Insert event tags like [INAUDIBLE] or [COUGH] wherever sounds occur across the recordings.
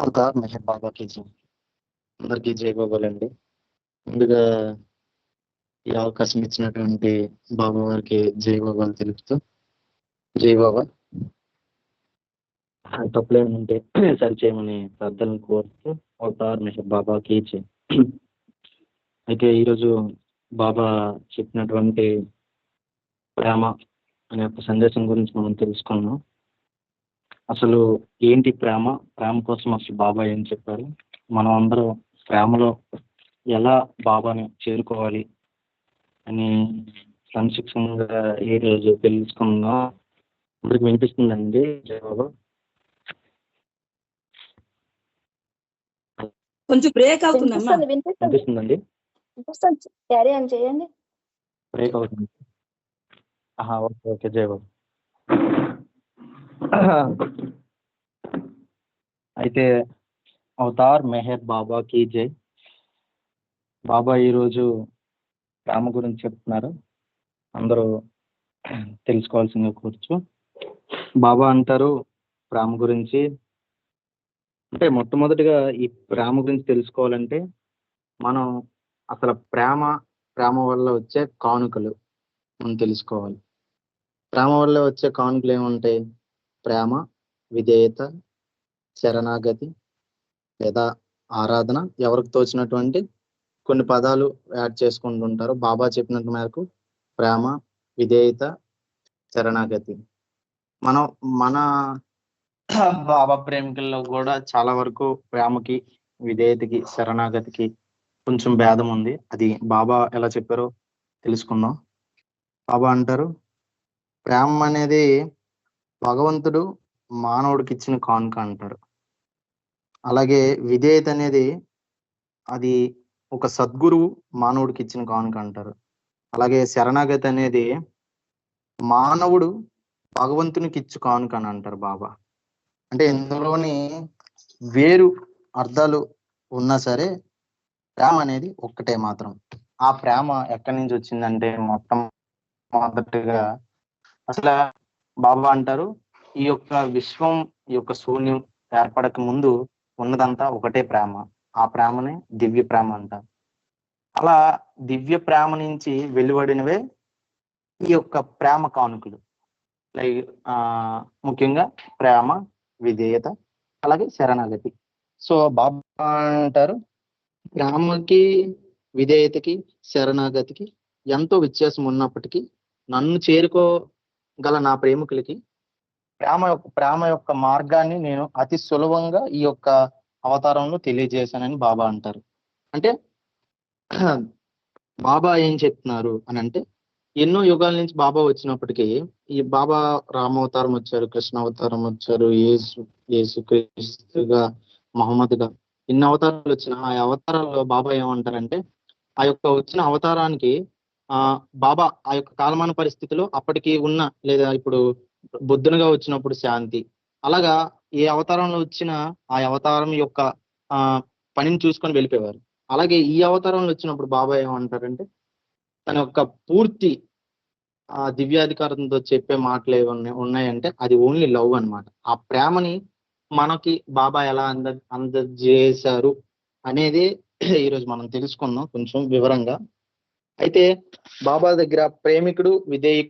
Avatar Meher బాబాకి జై అందరికీ జై ముందుగా ఈ అవకాశం ఇచ్చినటువంటి బాబా వారికి జై బాబాలు తెలుపుతూ. జై బాబా. తప్పులేని ఉంటే సరిచేయమని ప్రార్థనలు కోరుతూ అవతార్ మెహర్ బాబాకి జై అయితే ఈరోజు బాబా చెప్పినటువంటి ప్రేమ అనే ఒక సందేశం గురించి మనం తెలుసుకున్నాం. అసలు ఏంటి ప్రేమ? ప్రేమ కోసం అసలు బాబా ఏం చెప్పారు? మనం అందరం ప్రేమలో ఎలా బాబాని చేరుకోవాలి అని సంక్షిప్తంగా ఈ రోజు తెలుసుకుందాం. అందరికి వినిపిస్తుందండి? జయ బాబా. కొంచెం బ్రేక్ అవుతుందమ్మా. వినిపిస్తుందండి? చేయండి. బ్రేక్ అవుతుంది. ఆహా, ఓకే ఓకే జయ బాబు. అయితే అవతార్ మెహర్ బాబాకి జై. బాబా ఈరోజు రామ గురించి చెప్తున్నారు. అందరూ తెలుసుకోవాల్సిందిగా కూర్చు. బాబా అంటారు ప్రేమ గురించి. అంటే మొట్టమొదటిగా ఈ ప్రేమ గురించి తెలుసుకోవాలంటే మనం అసలు ప్రేమ ప్రేమ వల్ల వచ్చే కానుకలు మనం తెలుసుకోవాలి. ప్రేమ వల్ల వచ్చే కానుకలు ఏముంటాయి? ప్రేమ విధేయత శరణాగతి లేదా ఆరాధన ఎవరికి తోచినటువంటి కొన్ని పదాలు యాడ్ చేసుకుంటుంటారు బాబా చెప్పినట్టు మేరకు ప్రేమ విధేయత శరణాగతి. మనం మన [CLEARS THROAT] బాబా ప్రేమికుల్లో కూడా చాలా వరకు ప్రేమకి విధేయతకి శరణాగతికి కొంచెం భేదం ఉంది. అది బాబా ఎలా చెప్పారో తెలుసుకుందాం. బాబా అంటారు ప్రేమ అనేది భగవంతుడు మానవుడికి ఇచ్చిన కానుక అంటారు అలాగే విధేయత అనేది అది ఒక సద్గురువు మానవుడికి ఇచ్చిన కానుక అంటారు. అలాగే శరణాగతి అనేది మానవుడు భగవంతునికి ఇచ్చు కానుక అని అంటారు బాబా. అంటే ఇందులోని వేరు అర్థాలు ఉన్నా సరే ప్రేమ అనేది ఒక్కటే మాత్రం. ఆ ప్రేమ ఎక్కడి నుంచి వచ్చిందంటే మొత్తం మొదటిగా అసలు బాబా అంటారు. ఈ యొక్క విశ్వం ఈ యొక్క శూన్యం ఏర్పడక ముందు ఉన్నదంతా ఒకటే ప్రేమ. ఆ ప్రేమనే దివ్య ప్రేమ అంటారు అలా దివ్య ప్రేమ నుంచి వెలువడినవే ఈ యొక్క ప్రేమ కానుకలు. లైక్ ఆ ముఖ్యంగా ప్రేమ విధేయత అలాగే శరణాగతి. సో బాబా అంటారు ప్రేమకి విధేయతకి శరణాగతికి ఎంతో వ్యత్యాసం ఉన్నప్పటికీ నన్ను చేరుకో గల నా ప్రేమికులకి ప్రేమ యొక్క ప్రేమ యొక్క మార్గాన్ని నేను అతి సులభంగా ఈ యొక్క అవతారంలో తెలియజేశానని బాబా అంటారు. అంటే [CLEARS THROAT] బాబా ఏం చెప్తున్నారు అని అంటే ఎన్నో యుగాల నుంచి బాబా వచ్చినప్పటికీ ఈ బాబా రామావతారం వచ్చారు కృష్ణ అవతారం వచ్చారు ఏసు యేసు క్రీస్తుగా మహమ్మద్గా ఇన్ని అవతారాలు వచ్చిన ఆ అవతారాల్లో బాబా ఏమంటారంటే ఆ యొక్క వచ్చిన అవతారానికి బాబా ఆ యొక్క కాలమాన పరిస్థితిలో అప్పటికి ఉన్న లేదా ఇప్పుడు బుద్ధునిగా వచ్చినప్పుడు శాంతి. అలాగా ఏ అవతారంలో వచ్చిన ఆ అవతారం యొక్క ఆ పనిని చూసుకొని వెళ్ళిపోయేవారు. అలాగే ఈ అవతారంలో వచ్చినప్పుడు బాబా ఏమంటారంటే తన యొక్క పూర్తి ఆ దివ్యాధికారంతో చెప్పే మాటలు ఏమన్నా ఉన్నాయంటే అది ఓన్లీ లవ్ అన్నమాట. ఆ ప్రేమని మనకి బాబా ఎలా అంద అందజేశారు అనేది ఈరోజు మనం తెలుసుకుందాం. కొంచెం వివరంగా అయితే బాబా దగ్గర ప్రేమికుడు విధేయ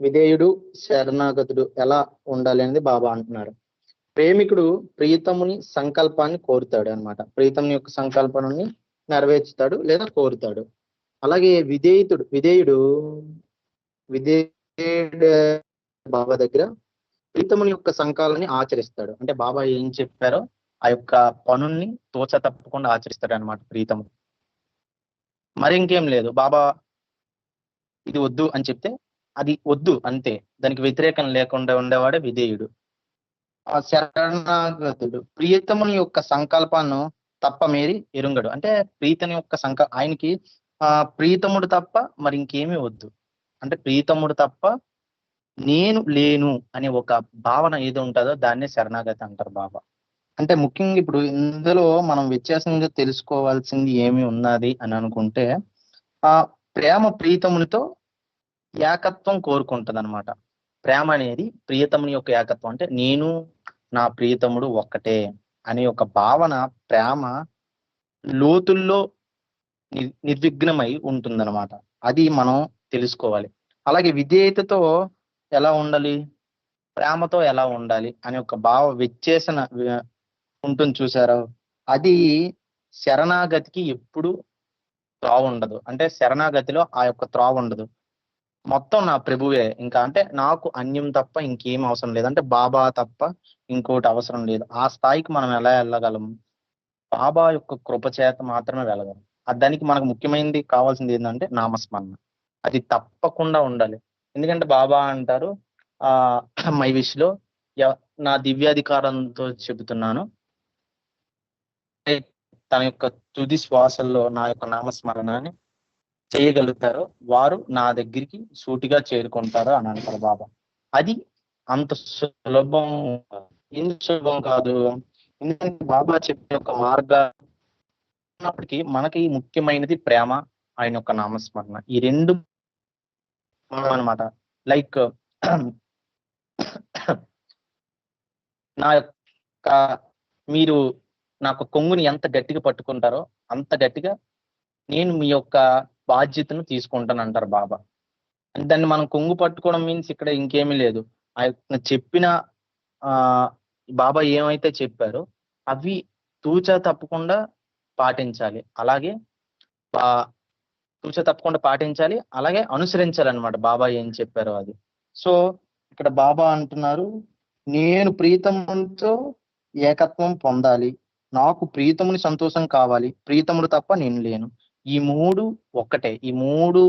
విధేయుడు శరణాగతుడు ఎలా ఉండాలి అనేది బాబా అంటున్నారు. ప్రేమికుడు ప్రీతముని సంకల్పాన్ని కోరుతాడు అన్నమాట. ప్రీతముని యొక్క సంకల్పాన్ని నెరవేర్చుతాడు లేదా కోరుతాడు. అలాగే విధేయుతుడు విధేయుడు విధేయుడు బాబా దగ్గర ప్రీతముని యొక్క సంకాలని ఆచరిస్తాడు. అంటే బాబా ఏం చెప్పారో ఆ యొక్క పనుల్ని తోచ తప్పకుండా ఆచరిస్తాడు అనమాట ప్రీతము. మరి ఇంకేం లేదు. బాబా ఇది వద్దు అని చెప్తే అది వద్దు అంతే. దానికి వ్యతిరేకం లేకుండా ఉండేవాడే విధేయుడు. ఆ శరణాగతుడు ప్రియతముని యొక్క సంకల్పాన్ని తప్ప మేరి ఎరుంగడు. అంటే ప్రీతని యొక్క సంక ఆయనకి ఆ ప్రీతముడు తప్ప మరి ఇంకేమీ వద్దు. అంటే ప్రీతముడు తప్ప నేను లేను అనే ఒక భావన ఏది ఉంటుందో దాన్నే శరణాగతి అంటారు బాబా. అంటే ముఖ్యంగా ఇప్పుడు ఇందులో మనం వ్యత్యాసంగా తెలుసుకోవాల్సింది ఏమి ఉన్నది అని అనుకుంటే ఆ ప్రేమ ప్రీతమునితో ఏకత్వం కోరుకుంటది అనమాట ప్రేమ అనేది ప్రియతముని యొక్క ఏకత్వం అంటే నేను నా ప్రియతముడు ఒక్కటే అనే ఒక భావన ప్రేమ లోతుల్లో ని- నిర్విఘ్నమై ఉంటుందన్నమాట. అది మనం తెలుసుకోవాలి. అలాగే విధేయతతో ఎలా ఉండాలి? ప్రేమతో ఎలా ఉండాలి? అనే ఒక భావ వ్యత్యాసన ఉంటుంది చూసారా? అది శరణాగతికి ఎప్పుడు త్రోవ ఉండదు అంటే శరణాగతిలో ఆ యొక్క త్రావ ఉండదు మొత్తం నా ప్రభువే. ఇంకా అంటే నాకు అన్యం తప్ప ఇంకేం అవసరం లేదు. అంటే బాబా తప్ప ఇంకోటి అవసరం లేదు. ఆ స్థాయికి మనం ఎలా వెళ్ళగలం? బాబా యొక్క కృపచేత మాత్రమే వెళ్ళగలం. అది దానికి మనకు ముఖ్యమైనది కావాల్సింది ఏంటంటే నామస్మరణ. అది తప్పకుండా ఉండాలి. ఎందుకంటే బాబా అంటారు ఆ [CLEARS THROAT] మై విష్లో నా దివ్యాధికారంతో చెబుతున్నాను. తన యొక్క తుది శ్వాసల్లో నా యొక్క నామస్మరణని చేయగలుగుతారో వారు నా దగ్గరికి సూటిగా చేరుకుంటారు అని అంటారు బాబా. అది అంత సులభం ఎందుకు సులభం కాదు. ఎందుకంటే బాబా చెప్పే ఒక మార్గ మనకి ముఖ్యమైనది ప్రేమ ఆయన యొక్క నామస్మరణ. ఈ రెండు అనమాట లైక్ నా యొక్క మీరు నాకు కొంగుని ఎంత గట్టిగా పట్టుకుంటారో అంత గట్టిగా నేను మీ యొక్క బాధ్యతను తీసుకుంటాను అంటారు బాబా. అంటే దాన్ని మనం కొంగు పట్టుకోవడం మీన్స్ ఇక్కడ ఇంకేమీ లేదు. ఆయన చెప్పిన ఆ బాబా ఏమైతే చెప్పారో అవి తూచా తప్పకుండా పాటించాలి. అలాగే తూచ తూచా తప్పకుండా పాటించాలి. అలాగే అనుసరించాలన్నమాట బాబా ఏం చెప్పారో అది. సో ఇక్కడ బాబా అంటున్నారు నేను ప్రీతముతో ఏకత్వం పొందాలి. నాకు ప్రీతముని సంతోషం కావాలి ప్రీతముడు తప్ప నేను లేను. ఈ మూడు ఒక్కటే ఈ మూడు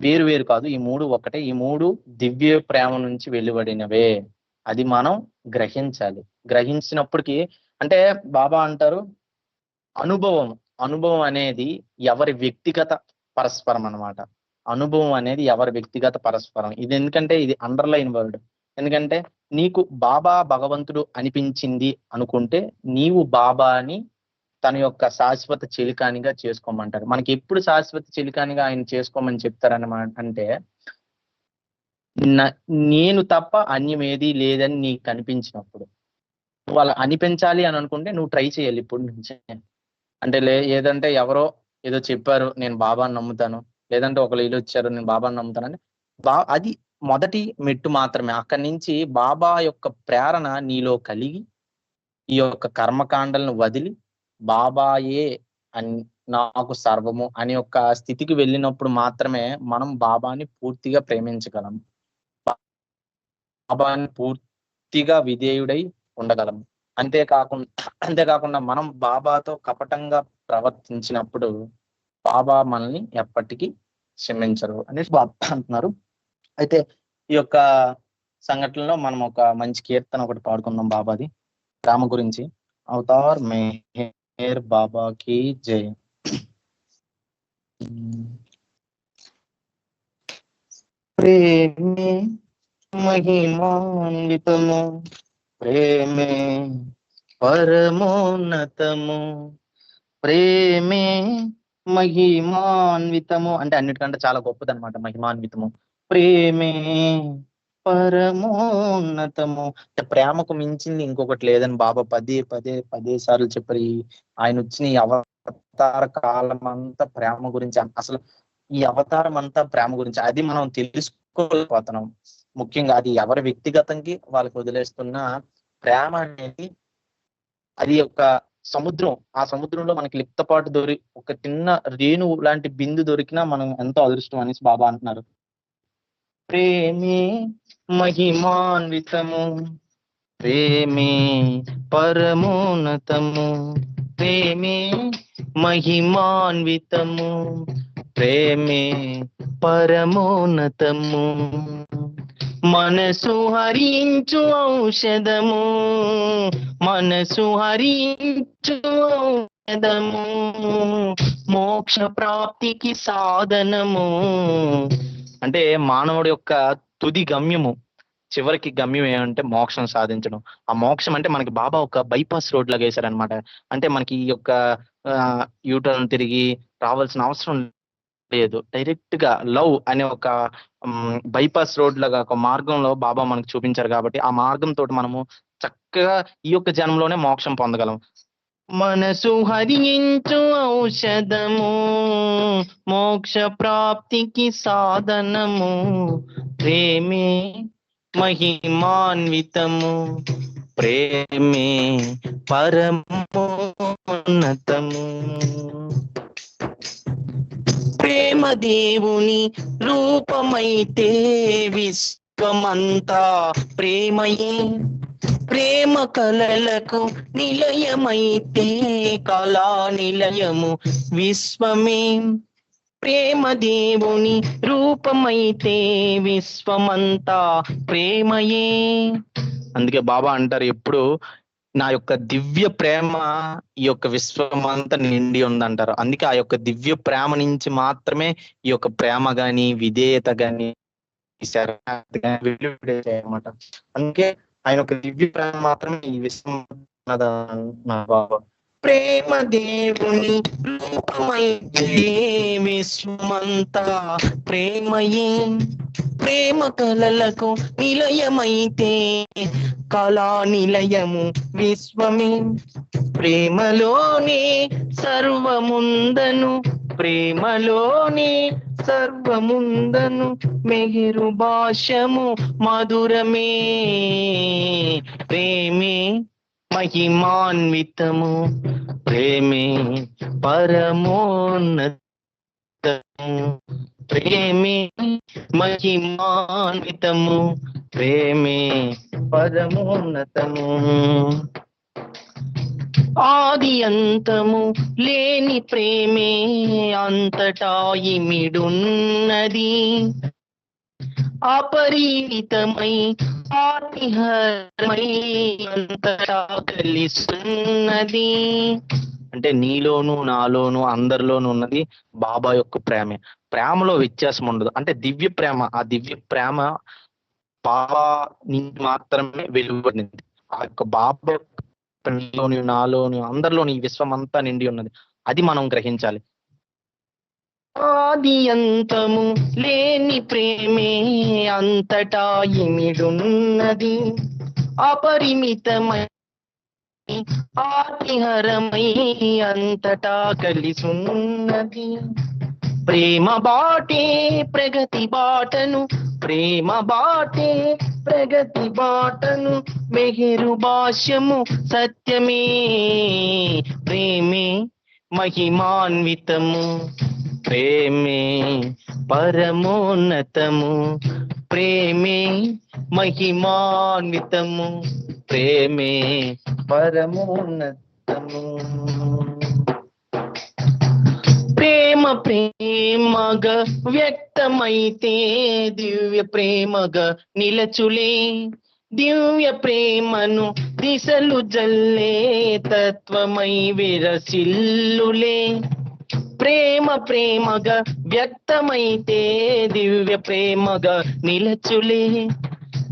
వేరు వేరు కాదు ఈ మూడు ఒక్కటే ఈ మూడు దివ్య ప్రేమ నుంచి వెలువడినవే. అది మనం గ్రహించాలి. గ్రహించినప్పటికీ అంటే బాబా అంటారు అనుభవం అనుభవం అనేది ఎవరి వ్యక్తిగత పరస్పరం అన్నమాట. అనుభవం అనేది ఎవరి వ్యక్తిగత పరస్పరం. ఇది ఎందుకంటే ఇది అండర్లైన్ వర్డ్ ఎందుకంటే నీకు బాబా భగవంతుడు అనిపించింది అనుకుంటే నీవు బాబాని తన యొక్క శాశ్వత చిలికానిగా చేసుకోమంటారు. మనకి ఎప్పుడు శాశ్వత చిలికానిగా ఆయన చేసుకోమని చెప్తారన్నమాట అంటే నేను తప్ప అన్యం ఏది లేదని నీకు కనిపించినప్పుడు వాళ్ళు అనిపించాలి అని అనుకుంటే నువ్వు ట్రై చేయాలి ఇప్పుడు నుంచి. అంటే లే ఏదంటే ఎవరో ఏదో చెప్పారు నేను బాబాని నమ్ముతాను లేదంటే ఒకళ్ళు ఇల్లు వచ్చారు నేను బాబాని నమ్ముతాను అంటే బా అది మొదటి మెట్టు మాత్రమే. అక్కడి నుంచి బాబా యొక్క ప్రేరణ నీలో కలిగి ఈ యొక్క కర్మకాండలను వదిలి బాబాయే అని నాకు సర్వము అనే ఒక స్థితికి వెళ్ళినప్పుడు మాత్రమే మనం బాబాని పూర్తిగా ప్రేమించగలం. బాబాని పూర్తిగా విధేయుడై ఉండగలం. అంతేకాకుండా అంతేకాకుండా మనం బాబాతో కపటంగా ప్రవర్తించినప్పుడు బాబా మనల్ని ఎప్పటికీ క్షమించరు అనేసి బాబా అంటున్నారు. అయితే ఈ యొక్క సంఘటనలో మనం ఒక మంచి కీర్తన ఒకటి పాడుకుందాం బాబాది. రామ గురించి. అవతార్ మేర్ బాబా కి జై ప్రేమే మహిమాన్వితము. ప్రేమే పరమోన్నతము. ప్రేమే మహిమాన్వితము. అంటే అన్నిటికంటే చాలా గొప్పదనమాట మహిమాన్వితము. ప్రేమే పరమోన్నతము. అంటే ప్రేమకు మించింది ఇంకొకటి లేదని బాబా పదే పదే పదే సార్లు చెప్పారు. ఆయన వచ్చిన ఈ అవతార కాలం అంతా ప్రేమ గురించి అసలు ఈ అవతారం అంతా ప్రేమ గురించి అది మనం తెలుసుకోలేకపోతున్నాం. ముఖ్యంగా అది ఎవరి వ్యక్తిగతంకి వాళ్ళకి వదిలేస్తున్న ప్రేమ అనేది అది ఒక సముద్రం. ఆ సముద్రంలో మనకి లిప్తపాటు దొరి ఒక చిన్న రేణువు లాంటి బిందు దొరికినా మనం ఎంతో అదృష్టం అనేసి బాబా అంటున్నారు. ప్రేమే మహిమాన్వితము. ప్రేమే పరమోన్నతము. ప్రేమే మహిమాన్వితము. ప్రేమే పరమోన్నతము. మనసు హరించు ఔషధము. మనసు హరించు ఔషధము. మోక్ష ప్రాప్తికి సాధనము. అంటే మానవుడి యొక్క తుది గమ్యము చివరికి గమ్యం ఏమంటే మోక్షం సాధించడం. ఆ మోక్షం అంటే మనకి బాబా ఒక బైపాస్ రోడ్ లాగా వేశారనమాట అంటే మనకి ఈ యొక్క యూటర్న్ తిరిగి రావాల్సిన అవసరం లేదు. డైరెక్ట్గా లవ్ అనే ఒక బైపాస్ రోడ్ లాగా ఒక మార్గంలో బాబా మనకు చూపించారు కాబట్టి ఆ మార్గం తోటి మనము చక్కగా ఈ యొక్క జన్మలోనే మోక్షం పొందగలం. మనసు హరించు ఔషధము మోక్ష ప్రాప్తికి సాధనము ప్రేమే మహిమాన్వితము ప్రేమే పరమోన్నతము. ప్రేమ దేవుని రూపమైతే విశ్వమంతా ప్రేమయే. ప్రేమ కలలకు నిలయమైతే కళా నిలయము విశ్వమే. ప్రేమ దేవుని రూపమైతే విశ్వమంతా ప్రేమయే. అందుకే బాబా అంటారు ఎప్పుడు నా యొక్క దివ్య ప్రేమ ఈ యొక్క విశ్వమంతా నిండి ఉందంటారు. అందుకే ఆ యొక్క దివ్య ప్రేమ నుంచి మాత్రమే ఈ యొక్క ప్రేమ గాని విధేయత గాని శరణాగతి అందుకే ఆయన ఒక దివ్య ప్రేమ మాత్రమే ఈ విషయం నా బాబా ప్రేమ దేవుని రూపమైతే విశ్వమంతా. ప్రేమయే ప్రేమ కలలకు నిలయమైతే కళా నిలయము విశ్వమే. ప్రేమలోనే సర్వముందను ప్రేమలోని సర్వముందను మెగిరు భాషము మధురమే. ప్రేమే మహిమాన్వితము. ప్రేమే పరమోన్నతము. ప్రేమే మహిమాన్వితము. ప్రేమే పరమోన్నతము. ఆది అంతము లేని ప్రేమే అంతటా ఇమిడున్నది. అపరిమితమై ఆతిహరమై అంతటా కలిస్తున్నది. అంటే నీలోను నాలోను అందరిలోనూ ఉన్నది బాబా యొక్క ప్రేమే. ప్రేమలో వ్యత్యాసం ఉండదు. అంటే దివ్య ప్రేమ ఆ దివ్య ప్రేమ బాబా నుంచి మాత్రమే వెలువడింది. ఆ యొక్క బాబా నీలోని నాలోని అందరిలోని ఈ విశ్వం అంతా నిండి ఉన్నది. అది మనం గ్రహించాలి. ఆది అంతము లేని ప్రేమే అంతటా ఇమిడున్నది. అపరిమితమై ఆతిహరమై అంతటా కలిసున్నది. ప్రేమ బాటే ప్రగతి బాటను ప్రేమ బాటే ప్రగతి బాటను మెహిరు భాష్యము సత్యమే. ప్రేమే మహిమాన్వితము. ప్రేమే పరమోన్నతము. ప్రేమే మహిమాన్వితము. ప్రేమే పరమోన్నతము. ప్రేమ ప్రేమగా వ్యక్తమైతే దివ్య ప్రేమగా నిలచులే. దివ్య ప్రేమను దిశలు జల్లే తత్వమై విరసిల్లులే. ప్రేమ ప్రేమగా వ్యక్తమైతే దివ్య ప్రేమగా నిలచులే.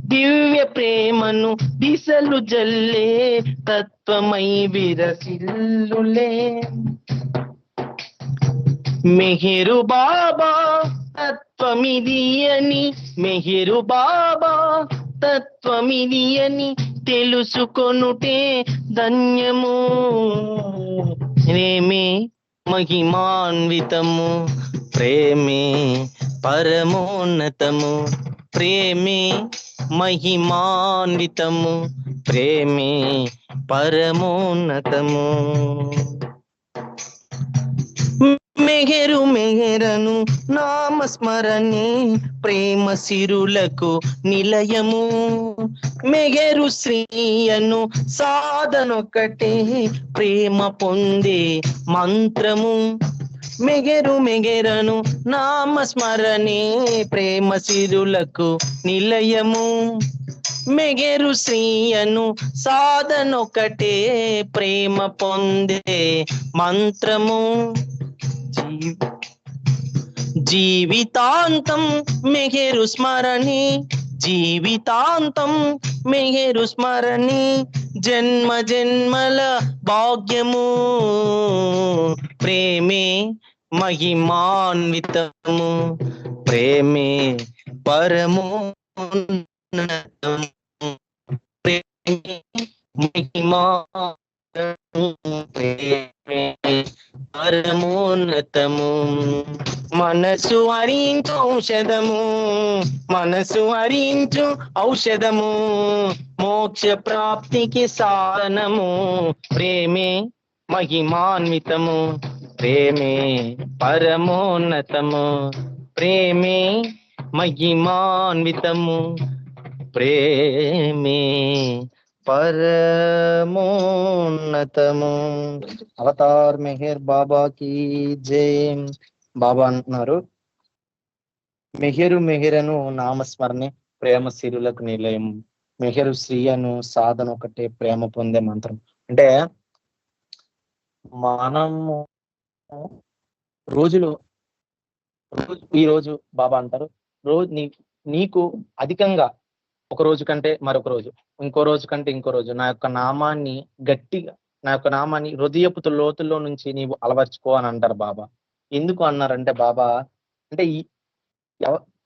దివ్య ప్రేమను దిశలు జల్లే తత్వమై విరసిల్లులే. మెహిరు బాబా తత్వమిది అని మెహిరు బాబా తత్వమిది అని తెలుసుకొనుటే ధన్యము. ప్రేమే మహిమాన్వితము. ప్రేమే పరమోన్నతము. ప్రేమే మహిమాన్వితము. ప్రేమే పరమోన్నతము. మెగెరు మెగెరను నామస్మరణే ప్రేమ సిరులకు నిలయము. మెగరు శ్రీయను సాధనొకటే ప్రేమ పొందే మంత్రము. మెగరు మెగెరను నామస్మరణే ప్రేమ సిరులకు నిలయము. మెగరు శ్రీయను సాధనొకటే ప్రేమ పొందే మంత్రము. జీ- జీవితాంతం మెగేరు స్మరణి. జీవితాంతం మెగేరు స్మరణి. జన్మ జన్మల భాగ్యము. ప్రేమే మహిమాన్వితము. ప్రేమే పరము ప్రేమే మహిమా ప్రేమ ఉన్నతము మనసు హరించు ఔషధము. మనసు హరించు ఔషధము. మోక్ష ప్రాప్తికి సాధనము. ప్రేమే మహిమాన్వితము. ప్రేమే పరమోన్నతము. ప్రేమే మహిమాన్వితము. ప్రేమే పరమోన్నతము. అవతార్ మెహర్ బాబా కి బాబా అంటున్నారు. మెహరు మెహరను నామస్మరణే ప్రేమ శిరులకు నిలయం. మెహరు శ్రీ అను సాధన ఒకటే ప్రేమ పొందే మంత్రం. అంటే మనము రోజులో రోజు ఈ రోజు బాబా అంటారు రోజు నీ నీకు అధికంగా ఒక రోజు కంటే మరొక రోజు ఇంకో రోజు కంటే ఇంకో రోజు. నా యొక్క నామాన్ని గట్టిగా నా యొక్క నామాన్ని హృదయపు లోతుల్లో నుంచి నీవు అలవర్చుకో అని అంటారు బాబా. ఎందుకు అన్నారంటే బాబా అంటే ఈ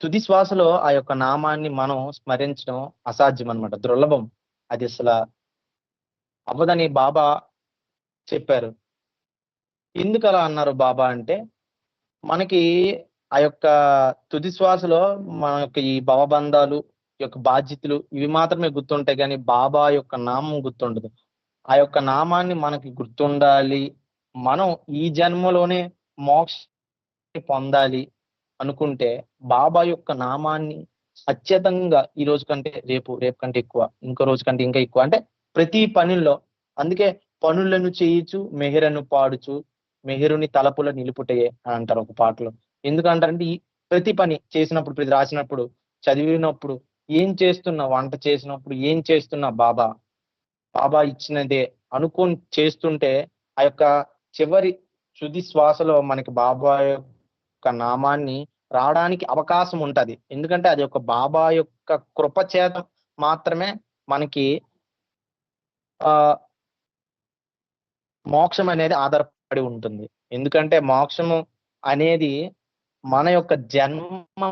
తుది శ్వాసలో ఆ యొక్క నామాన్ని మనం స్మరించడం అసాధ్యం అన్నమాట దుర్లభం. అది అసలు అవ్వదని బాబా చెప్పారు. ఎందుకు అలా అన్నారు బాబా అంటే మనకి ఆ యొక్క తుది శ్వాసలో మన యొక్క ఈ భవబంధాలు యొక్క బాధ్యతలు ఇవి మాత్రమే గుర్తుంటాయి కానీ బాబా యొక్క నామం గుర్తుండదు. ఆ యొక్క నామాన్ని మనకి గుర్తుండాలి. మనం ఈ జన్మలోనే మోక్ష పొందాలి అనుకుంటే బాబా యొక్క నామాన్ని అత్యతంగా ఈ రోజు కంటే రేపు రేపు కంటే ఎక్కువ ఇంకో రోజు కంటే ఇంకా ఎక్కువ. అంటే ప్రతి పనుల్లో అందుకే పనులను చేయుచు మెహరను పాడుచు మెహరుని తలపుల నిలుపుటయే అని అంటారు ఒక పాటలో. ఎందుకంటారంటే ఈ ప్రతి పని చేసినప్పుడు ప్రతి రాసినప్పుడు చదివినప్పుడు ఏం చేస్తున్నా వంట చేసినప్పుడు ఏం చేస్తున్నా బాబా? బాబా ఇచ్చినదే అనుకొని చేస్తుంటే ఆ యొక్క చివరి తుది శ్వాసలో మనకి బాబా యొక్క నామాన్ని రావడానికి అవకాశం ఉంటది. ఎందుకంటే అది ఒక బాబా యొక్క కృప చేత మాత్రమే మనకి ఆ మోక్షం అనేది ఆధారపడి ఉంటుంది. ఎందుకంటే మోక్షము అనేది మన యొక్క జన్మ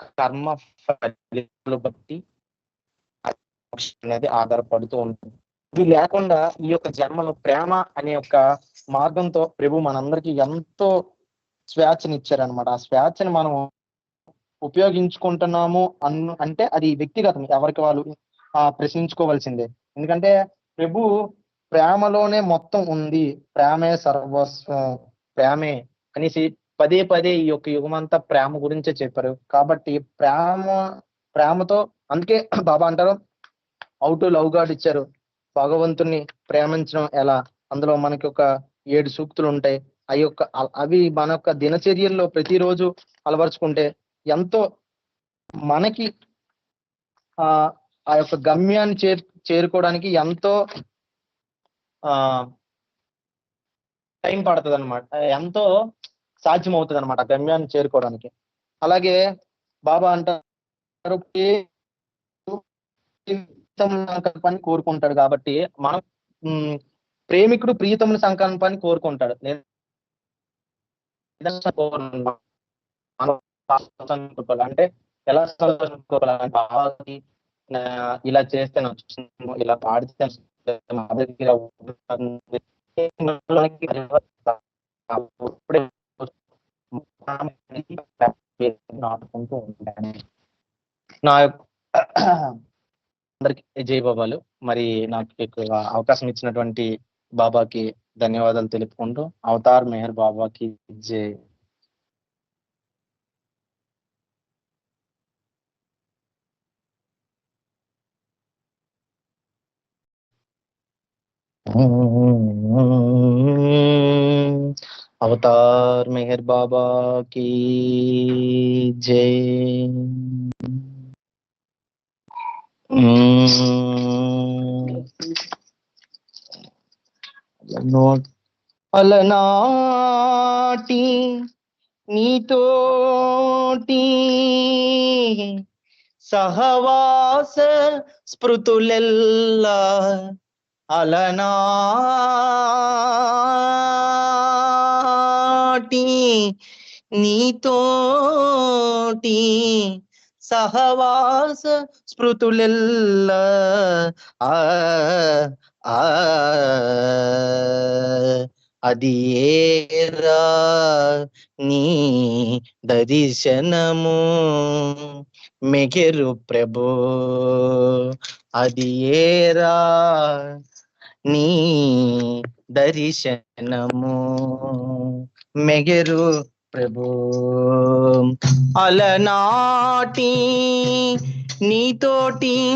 కర్మ ఫలితాలు బట్టి అనేది ఆధారపడుతూ ఉంటుంది. ఇది లేకుండా ఈ యొక్క జన్మలో ప్రేమ అనే ఒక మార్గంతో ప్రభు మనందరికి ఎంతో స్వేచ్ఛనిచ్చారనమాట ఆ స్వేచ్ఛని మనం ఉపయోగించుకుంటున్నాము అన్ అంటే అది వ్యక్తిగతం. ఎవరికి వాళ్ళు ఆ ప్రశ్నించుకోవాల్సిందే. ఎందుకంటే ప్రభు ప్రేమలోనే మొత్తం ఉంది. ప్రేమే సర్వస్వం ప్రేమే. అనేసి పదే పదే ఈ యొక్క యుగమంతా ప్రేమ గురించే చెప్పారు. కాబట్టి ప్రేమ ప్రేమతో అందుకే [CLEARS THROAT] బాబా అంటారు అవుట్ లవ్ గాడ్ ఇచ్చారు. భగవంతుని ప్రేమించడం ఎలా? అందులో మనకి ఒక ఏడు సూక్తులు ఉంటాయి. ఆ యొక్క అవి మన యొక్క దినచర్యల్లో ప్రతిరోజు అలవరుచుకుంటే ఎంతో మనకి ఆ ఆ యొక్క గమ్యాన్ని చేర్ చేరుకోవడానికి ఎంతో ఆ టైం పడుతుంది అనమాట ఎంతో సాధ్యం అవుతుంది అనమాట గమ్యాన్ని చేరుకోవడానికి. అలాగే బాబా అంటారు సంకల్పాన్ని కోరుకుంటాడు కాబట్టి మనం ప్రేమికుడు ప్రియతముని సంకల్పాన్ని కోరుకుంటాడు. నేను అంటే ఎలా సంకల్పాలు ఇలా చేస్తే నాకు ఇలా పాడితే మా దగ్గర నాటుకుంటూ ఉంటాను నా యొక్క అందరికి జై బాబాలు. మరి నాకు ఎక్కువ అవకాశం ఇచ్చినటువంటి బాబాకి ధన్యవాదాలు తెలుపుకుంటూ అవతార్ మెహర్ బాబాకి జై. Mm-hmm. అవతార్ మెహర్ బాబాకి జై. అలనాటి నీతోటి సహవాస స్మృతులెల్లా అలనా అలనాటి నీతోటి సహవాస స్మృతులెల్ల ఆ. అది ఏరా నీ దర్శనము? మెగెరు ప్రభు అది ఏరా నీ దర్శనము? మెగెరు ప్రభు. అలనాటి నీతోటి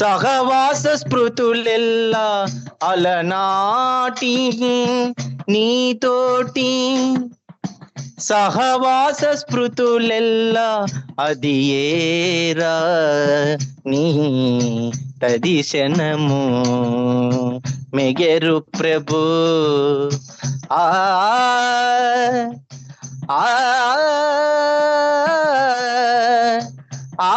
సహవాస స్మృతులెల్లా అలనాటి నీతోటి సహవాస స్మృతులెల్లా అది ఏరా నీ తదిశనము. మిగెరు ప్రభు. ఆ ఆ ఆ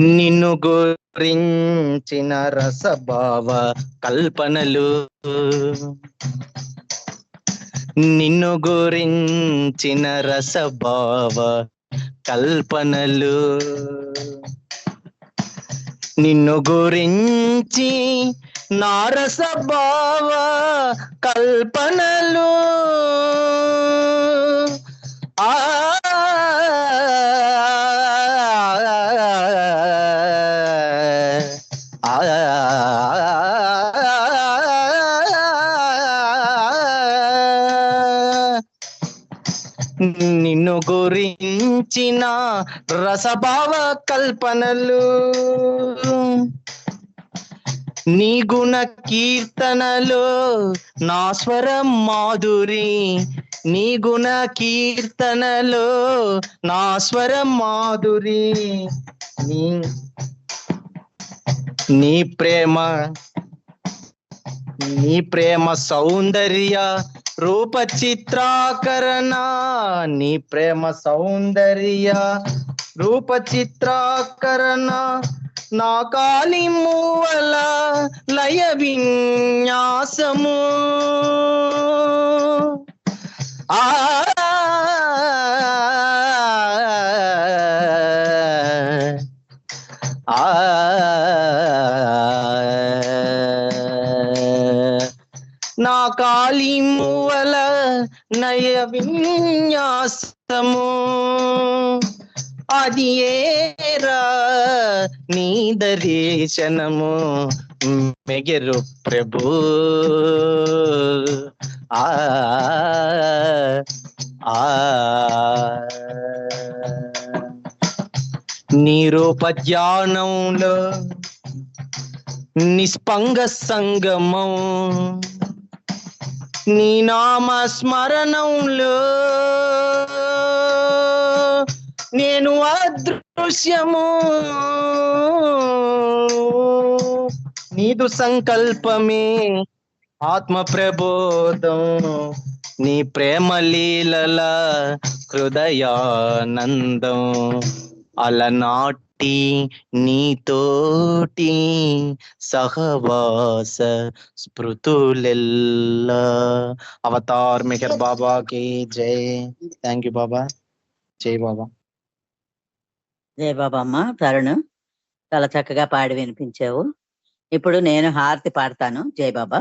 నిన్ను గురించిన రసభావ కల్పనలు. నిన్ను గురించిన రసభావ కల్పనలు నిన్ను గురించి నారసభావ కల్పనలు ఆ నిన్ను గురించిన రసభావ కల్పనలు. నీ గుణ కీర్తనలో నా స్వరం మాధురి. నీ గుణ కీర్తనలో నా స్వరం మాధురి. నీ నీ ప్రేమ నీ ప్రేమ సౌందర్య రూప చిత్రాకరణ నీ ప్రేమ సౌందర్య రూప చిత్రాకరణ నా కాలి మూవల లయ విన్యాసము. ఆ నా కాలి మూవల నయ విన్యాసము అది ఏరా నీ దర్శనము మెగెరు ప్రభు. ఆ ఆ. నిస్పంగ సంగమం. నీ నామ స్మరణంలో నేను అదృశ్యము. నీదు సంకల్పమే ఆత్మ ప్రబోధం నీ ప్రేమ లీలల హృదయానందం. అలనాటి నీతోటి సహవాస స్మృతులెల్లా. అవతార్ మెహర్ బాబా కి జై. Thank you Baba. జై బాబా. జై బాబా అమ్మ తరుణ్. చాలా చక్కగా పాడి వినిపించావు. ఇప్పుడు నేను హారతి పాడతాను. జయ బాబా.